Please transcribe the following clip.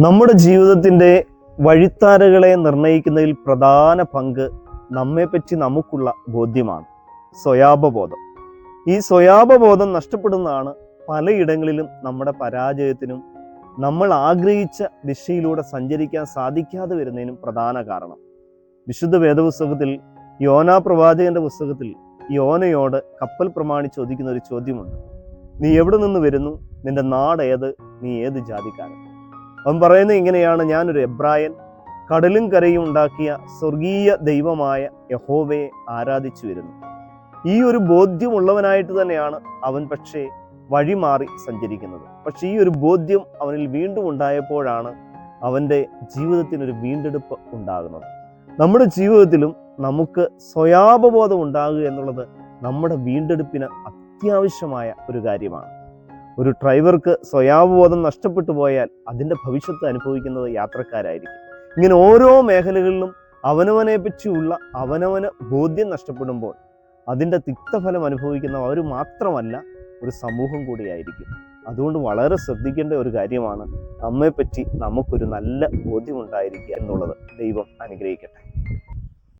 നമ്മുടെ ജീവിതത്തിന്റെ വഴിത്താരകളെ നിർണയിക്കുന്നതിൽ പ്രധാന പങ്ക് നമ്മെപ്പറ്റി നമുക്കുള്ള ബോധ്യമാണ്. സ്വയാപബോധം. ഈ സ്വയാപബോധം നഷ്ടപ്പെടുന്നതാണ് പലയിടങ്ങളിലും നമ്മുടെ പരാജയത്തിനും നമ്മൾ ആഗ്രഹിച്ച ദിശയിലൂടെ സഞ്ചരിക്കാൻ സാധിക്കാതെ വരുന്നതിനും പ്രധാന കാരണം. വിശുദ്ധ വേദപുസ്തകത്തിൽ യോനാ പ്രവാചകന്റെ പുസ്തകത്തിൽ യോനയോട് കപ്പൽ പ്രമാണി ചോദിക്കുന്ന ഒരു ചോദ്യമുണ്ട്. നീ എവിടെ നിന്ന് വരുന്നു? നിന്റെ നാട് ഏത്? നീ ഏത് ജാതിക്കാരൻ? അവൻ പറയുന്നത് ഇങ്ങനെയാണ്. ഞാനൊരു എബ്രായൻ കടലും കരയും ഉണ്ടാക്കിയ സ്വർഗീയ ദൈവമായ യഹോവയെ ആരാധിച്ചു വരുന്നു. ഈ ഒരു ബോധ്യമുള്ളവനായിട്ട് തന്നെയാണ് അവൻ പക്ഷേ വഴിമാറി സഞ്ചരിക്കുന്നത്. പക്ഷേ ഈ ഒരു ബോധ്യം അവനിൽ വീണ്ടും ഉണ്ടായപ്പോഴാണ് അവന്റെ ജീവിതത്തിനൊരു വീണ്ടെടുപ്പ് ഉണ്ടാകുന്നത്. നമ്മുടെ ജീവിതത്തിലും നമുക്ക് സ്വയാപബോധം ഉണ്ടാകുക എന്നുള്ളത് നമ്മുടെ വീണ്ടെടുപ്പിന് അത്യാവശ്യമായ ഒരു കാര്യമാണ്. ഒരു ഡ്രൈവർക്ക് സ്വയാവബോധം നഷ്ടപ്പെട്ടു പോയാൽ അതിന്റെ ഭവിഷ്യത്ത് അനുഭവിക്കുന്നത് യാത്രക്കാരായിരിക്കും. ഇങ്ങനെ ഓരോ മേഖലകളിലും അവനവനെ പറ്റിയുള്ള അവനവന് ബോധ്യം നഷ്ടപ്പെടുമ്പോൾ അതിന്റെ തിക്തഫലം അനുഭവിക്കുന്ന അവർ മാത്രമല്ല ഒരു സമൂഹം കൂടിയായിരിക്കും. അതുകൊണ്ട് വളരെ ശ്രദ്ധിക്കേണ്ട ഒരു കാര്യമാണ് നമ്മെപ്പറ്റി നമുക്കൊരു നല്ല ബോധ്യമുണ്ടായിരിക്കുക എന്നുള്ളത്. ദൈവം അനുഗ്രഹിക്കട്ടെ.